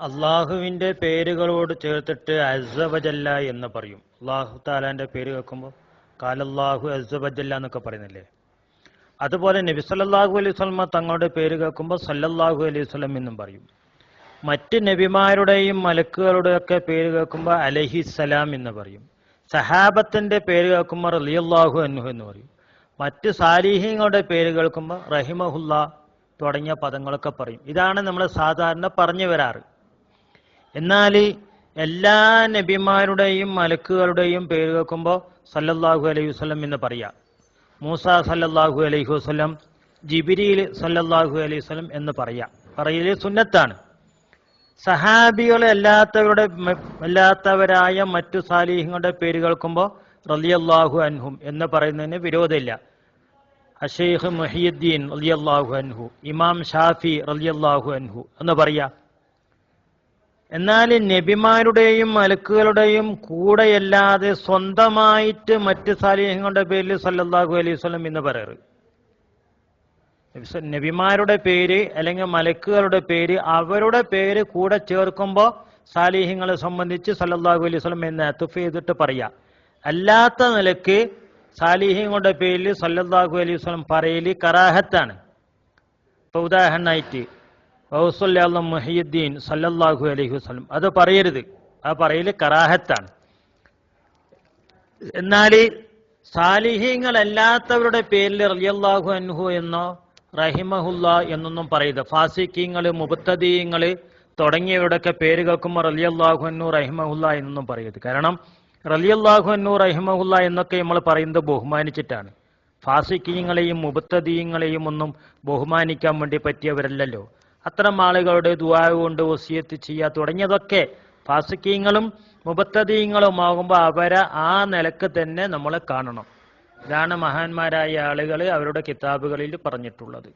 അള്ളാഹുവിന്റെ പേരുകളോട് ചേർത്തിട്ട് അസബജല്ല എന്ന് പറയും. അള്ളാഹു താലാന്റെ പേര് കേൾക്കുമ്പോൾ കാലല്ലാഹു അസബജല്ല എന്നൊക്കെ പറയുന്നില്ലേ? അതുപോലെ നബി സല്ലാഹു അലൈഹി സ്വലമ തങ്ങളുടെ പേര് കേൾക്കുമ്പോൾ സല്ലല്ലാഹു അലൈഹി സ്വലം എന്നും പറയും. മറ്റ് നബിമാരുടെയും മലക്കുകളുടെയൊക്കെ പേര് കേൾക്കുമ്പോൾ അലഹിസലാം എന്ന് പറയും. സഹാബത്തിന്റെ പേര് കേൾക്കുമ്പോൾ റലിയല്ലാഹു അൻഹു എന്ന് പറയും. മറ്റ് സാലിഹ്യങ്ങളുടെ പേര് കേൾക്കുമ്പോൾ റഹിമഹുല്ല തുടങ്ങിയ പദങ്ങളൊക്കെ പറയും. ഇതാണ് നമ്മൾ സാധാരണ പറഞ്ഞു വരാറ് എന്നാൽ എല്ലാ നബിമാരുടെയും മലക്കുകളുടെയും പേര് കേൾക്കുമ്പോൾ സല്ലല്ലാഹു അലൈഹി വസല്ലം എന്ന് പറയാം. മൂസ സല്ലല്ലാഹു അലൈഹി വസല്ലം ജിബിരിയിൽ സല്ലല്ലാഹു അലൈഹി വസല്ലം എന്ന് പറയാം. പറയൽ സുന്നത്താണ്. സഹാബികളെ അല്ലാത്തവരുടെ അല്ലാത്തവരായ മറ്റു സാലിഹുകളുടെ പേര് കേൾക്കുമ്പോൾ റലിയല്ലാഹു അൻഹും എന്ന് പറയുന്നതിന് വിരോധമില്ല. അഷേഖ് മുഹിയുദ്ദീൻ റലിയല്ലാഹു അൻഹു ഇമാം ഷാഫി റലിയല്ലാഹു അൻഹു എന്ന് പറയാ. എന്നാൽ നബിമാരുടെയും മലക്കുകളുടെയും കൂടെയല്ലാതെ സ്വന്തമായിട്ട് മറ്റ് സാലിഹങ്ങളുടെ പേരിൽ സല്ലല്ലാഹു അലൈഹി വസല്ലം എന്ന് പറയാറ്. നബിമാരുടെ പേര് അല്ലെങ്കിൽ മലക്കുകളുടെ പേര് അവരുടെ പേര് കൂടെ ചേർക്കുമ്പോൾ സാലിഹ്യങ്ങളെ സംബന്ധിച്ച് സല്ലല്ലാഹു അലൈഹി വസല്ലം എന്ന് അത്തുഫ് ചെയ്തിട്ട് പറയാം. അല്ലാത്ത നിലയ്ക്ക് സാലിഹ്യങ്ങളുടെ പേരിൽ സല്ലല്ലാഹു അലൈഹി വസല്ലം പറയൽ കറാഹത്താണ്. ഇപ്പൊ ഉദാഹരണമായിട്ട് വൗസുല്ലാ മുഹിയുദ്ദീൻ സല്ലല്ലാഹു അലൈഹി വസ്ലം അത് പറയരുത്. ആ പറയൽ കറാഹത്താണ്. എന്നാൽ സാലിഹീങ്ങളല്ലാത്തവരുടെ പേരിൽ റളിയല്ലാഹു അൻഹു എന്നോ റഹിമഹുല്ല എന്നൊന്നും പറയരുത്. ഫാസിഖീങ്ങൾ മുബത്തദീങ്ങൾ തുടങ്ങിയവരുടെയൊക്കെ പേര് കേൾക്കുമ്പോൾ റളിയല്ലാഹു അന്നു റഹിമഹുല്ല എന്നൊന്നും പറയരുത്. കാരണം റളിയല്ലാഹു അന്നു റഹിമഹുല്ല എന്നൊക്കെ നമ്മൾ പറയുന്നത് ബഹുമാനിച്ചിട്ടാണ്. ഫാസിഖീങ്ങളെയും മുബത്തദീങ്ങളെയും ഒന്നും ബഹുമാനിക്കാൻ വേണ്ടി പറ്റിയവരല്ലല്ലോ. അത്തരം ആളുകളുടെ ദുആ കൊണ്ട് വസിയത്ത് ചെയ്യുക തുടങ്ങിയതൊക്കെ ഫാസിക്കീങ്ങളും മുബത്തദീങ്ങളുമാകുമ്പോൾ അവരെ ആ നിലയ്ക്ക് തന്നെ നമ്മൾ കാണണം. ഇതാണ് മഹാന്മാരായ ആളുകൾ അവരുടെ കിതാബുകളിൽ പറഞ്ഞിട്ടുള്ളത്.